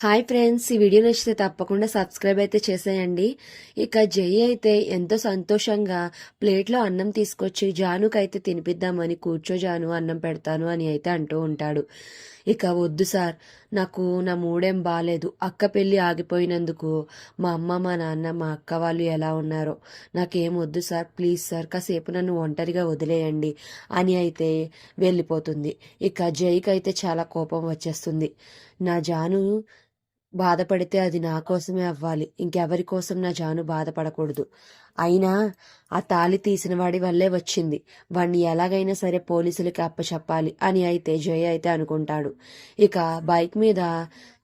Hi friends ఈ video నచ్చితే తప్పకుండా సబ్స్క్రైబ్ అయితే చేసేయండి. ఇక జై అయితే ఎంతో సంతోషంగా ప్లేట్లో అన్నం తీసుకొచ్చి జానుకైతే తినిపిద్దామని కూర్చో జాను అన్నం పెడతాను అని అయితే అంటూ ఉంటాడు. ఇక వద్దు సార్ నాకు నా మూడేం బాగాలేదు అక్క పెళ్ళి ఆగిపోయినందుకు మా అమ్మ మా నాన్న మా అక్క వాళ్ళు ఎలా ఉన్నారో నాకేం వద్దు సార్. ప్లీజ్ సార్ కాసేపు నన్ను ఒంటరిగా వదిలేయండి అని అయితే వెళ్ళిపోతుంది. ఇక జైకి అయితే చాలా కోపం వచ్చేస్తుంది. నా జాను బాధపడితే అది నా కోసమే అవ్వాలి. ఇంకెవరి కోసం నా జాను బాధపడకూడదు. అయినా ఆ తాళి తీసిన వాడి వల్లే వచ్చింది. వాణ్ణి ఎలాగైనా సరే పోలీసులకి అప్పచెప్పాలి అని అయితే జయ అయితే అనుకుంటాడు. ఇక బైక్ మీద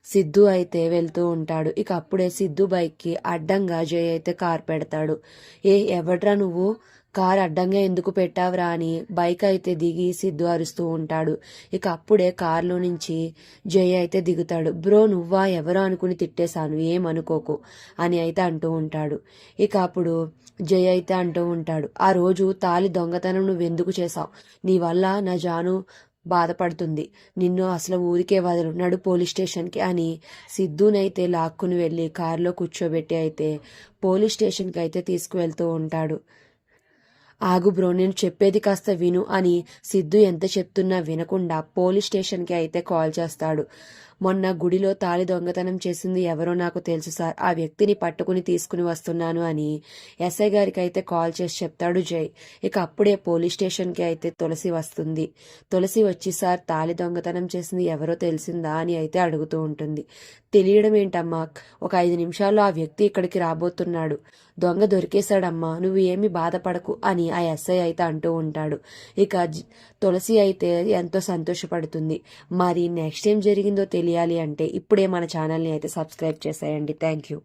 సిద్ధు అయితే వెళ్తూ ఉంటాడు. ఇక అప్పుడే సిద్ధు బైక్కి అడ్డంగా జయ అయితే కార్ పెడతాడు. ఏ ఎవడ్రా నువ్వు? కార్ అడ్డంగా ఎందుకు పెట్టావురా అని బైక్ అయితే దిగి సిద్ధు అరుస్తూ ఉంటాడు. ఇక అప్పుడే కార్లో నుంచి జయ అయితే దిగుతాడు. బ్రో నువ్వా? ఎవరో అనుకుని తిట్టేశాను. ఏమనుకోకు అని అయితే అంటూ ఉంటాడు. ఇక అప్పుడు జయ అయితే అంటూ ఉంటాడు. ఆ రోజు తాలి దొంగతనం నువ్వు ఎందుకు చేశావు? నీ వల్ల నా జాను బాధపడుతుంది. నిన్ను అసలు ఊరికే వదలు నడు పోలీస్ స్టేషన్కి అని సిద్ధునైతే లాక్కుని వెళ్ళి కారులో కూర్చోబెట్టి అయితే పోలీస్ స్టేషన్కి అయితే తీసుకువెళ్తూ ఉంటాడు. ఆగు బ్రో నేను చెప్పేది కాస్త విను అని సిద్ధు ఎంత చెప్తున్నా వినకుండా పోలీస్ స్టేషన్కి అయితే కాల్ చేస్తాడు. మొన్న గుడిలో తాళి దొంగతనం చేసింది ఎవరో నాకు తెలుసు సార్. ఆ వ్యక్తిని పట్టుకుని తీసుకుని వస్తున్నాను అని ఎస్ఐ గారికి అయితే కాల్ చేసి చెప్తాడు జై. ఇక అప్పుడే పోలీస్ స్టేషన్కి అయితే తులసి వస్తుంది. తులసి వచ్చి సార్ తాళి దొంగతనం చేసింది ఎవరో తెలిసిందా? అని అయితే అడుగుతూ ఉంటుంది. తెలియడం ఏంటమ్మా? ఒక ఐదు నిమిషాల్లో ఆ వ్యక్తి ఇక్కడికి రాబోతున్నాడు. దొంగ దొరికేశాడమ్మా నువ్వు ఏమి బాధపడకు అని ఆ ఎస్ఐ అయితే అంటూ ఉంటాడు. ఇక తులసి అయితే ఎంతో సంతోషపడుతుంది. మరి నెక్స్ట్ ఏం జరిగిందో తెలియాలి అంటే ఇప్పుడే మన ఛానల్ని అయితే సబ్స్క్రైబ్ చేసేయండి. Thank you.